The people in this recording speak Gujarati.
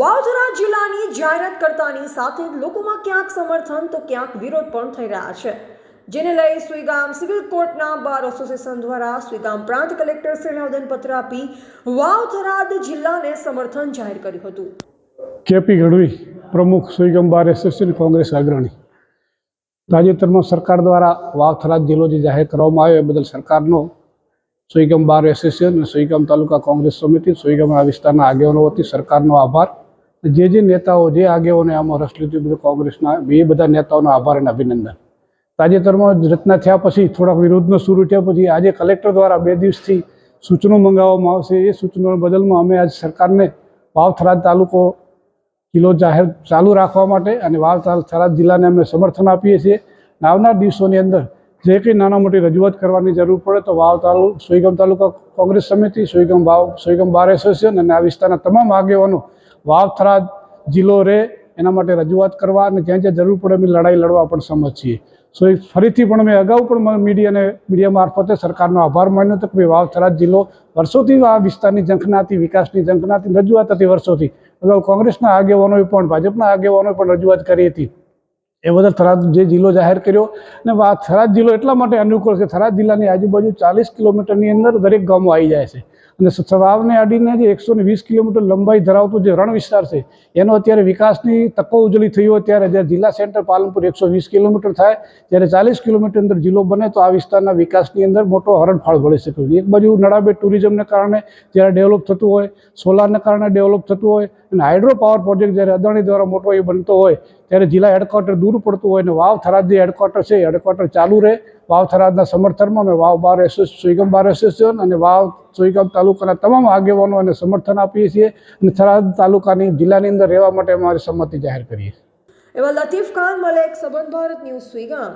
વાવથરા જિલ્લાની જાહેરાત કરતાની સાથે લોકોમાં ક્યાંક સમર્થન તો ક્યાંક વિરોધ પણ થઈ રહ્યા છે. જેને લઈ સુઈગામ સિવિલ કોર્ટના બાર એસોસિએશન દ્વારા સુઈગામ પ્રાંત કલેક્ટરશ્રીને આવેદનપત્ર આપી વાવથરાદ જિલ્લાને સમર્થન જાહેર કર્યું હતું. કેપી ગઢવી, પ્રમુખ સુઈગામ બાર એસોસિએશન, કોંગ્રેસ અગ્રણી. તાજેતરમાં સરકાર દ્વારા વાવથરાદ જિલ્લો જે જાહેર કરવામાં આવ્યો એ બદલ સરકારનો સુઈગામ બાર એસોસિએશન અને સુઈગામ તાલુકા કોંગ્રેસ સમિતિ સુઈગમ વિસ્તારના આગેવાનો વતી સરકારનો આભાર. જે જે નેતાઓ, જે આગેવાને આમાં રસ લીધું બધું કોંગ્રેસના, એ બધા નેતાઓનો આભાર અને અભિનંદન. તાજેતરમાં રચના થયા પછી થોડાક વિરોધનો શરૂ થયા પછી આજે કલેક્ટર દ્વારા બે દિવસથી સૂચનો મંગાવવામાં આવશે. એ સૂચનો બદલમાં અમે આજ સરકારને વાવ તાલુકો જિલ્લો જાહેર ચાલુ રાખવા માટે અને વાવથરાદ થરાદ જિલ્લાને અમે સમર્થન આપીએ છીએ. આવનાર દિવસોની અંદર જે કંઈ નાના મોટી રજૂઆત કરવાની જરૂર પડે તો વાવ તાલુ, સુઈગમ તાલુકા કોંગ્રેસ સમિતિ, સોઈગમ વાવ, સુઈગમ બાર એસોસિએશન અને આ વિસ્તારના તમામ આગેવાનો વાવ થરાદ જિલ્લો રહે એના માટે રજૂઆત કરવા અને જ્યાં જ્યાં જરૂર પડે અમે લડાઈ લડવા પણ સમજ છીએ સો એ ફરીથી પણ મેં અગાઉ પણ મીડિયાને મીડિયા મારફતે સરકારનો આભાર માન્યો હતો કે ભાઈ વાવ થરાદ જિલ્લો વર્ષોથી આ વિસ્તારની ઝંખનાથી વિકાસની ઝંખનાથી રજૂઆત હતી વર્ષોથી. અગાઉ કોંગ્રેસના આગેવાનોએ પણ, ભાજપના આગેવાનોએ પણ રજૂઆત કરી હતી. એ બદલ થરાદ જે જિલ્લો જાહેર કર્યો અને થરાદ જિલ્લો એટલા માટે અનુકૂળ છે થરાદ જિલ્લાની આજુબાજુ ચાલીસ કિલોમીટરની અંદર દરેક ગામો આવી જાય છે. અને સવાવને આડીને જે એકસો ને વીસ કિલોમીટર લંબાઈ ધરાવતો જે રણ વિસ્તાર છે, એનો અત્યારે વિકાસની તકો ઉજળી થઈ હોય ત્યારે જ્યારે જિલ્લા સેન્ટર પાલનપુર એકસો વીસ કિલોમીટર થાય ત્યારે ચાલીસ કિલોમીટર અંદર જિલ્લો બને તો આ વિસ્તારના વિકાસની અંદર મોટો હરણફાળ ભળી શકે એક બાજુ નડાબેટ ટુરિઝમને કારણે જ્યારે ડેવલપ થતું હોય, સોલારને કારણે ડેવલપ થતું હોય અને હાઇડ્રો પાવર પ્રોજેક્ટ જ્યારે અદાણી દ્વારા મોટો એ બનતો હોય, ત્યારે જિલ્લા હેડક્વાર્ટર દૂર પડતું હોય અને વાવ થરાદ જે હેડક્વાર્ટર છે, હેડક્વાર્ટર ચાલુ રહે વાવ થરાદના સમર્થનમાં અમે વાવ બાર એસો સુઈગમ બાર એસોસિએશન અને વાવ સુઈગમ તાલુકાના તમામ આગેવાનો અને સમર્થન આપીએ છીએ અને થરાદ તાલુકાની જિલ્લાની અંદર રહેવા માટે અમારી સંમતિ જાહેર કરીએ એવા લતીફ ખાન, મલેક, સંબંધ ભારત ન્યૂઝ સુઈગામ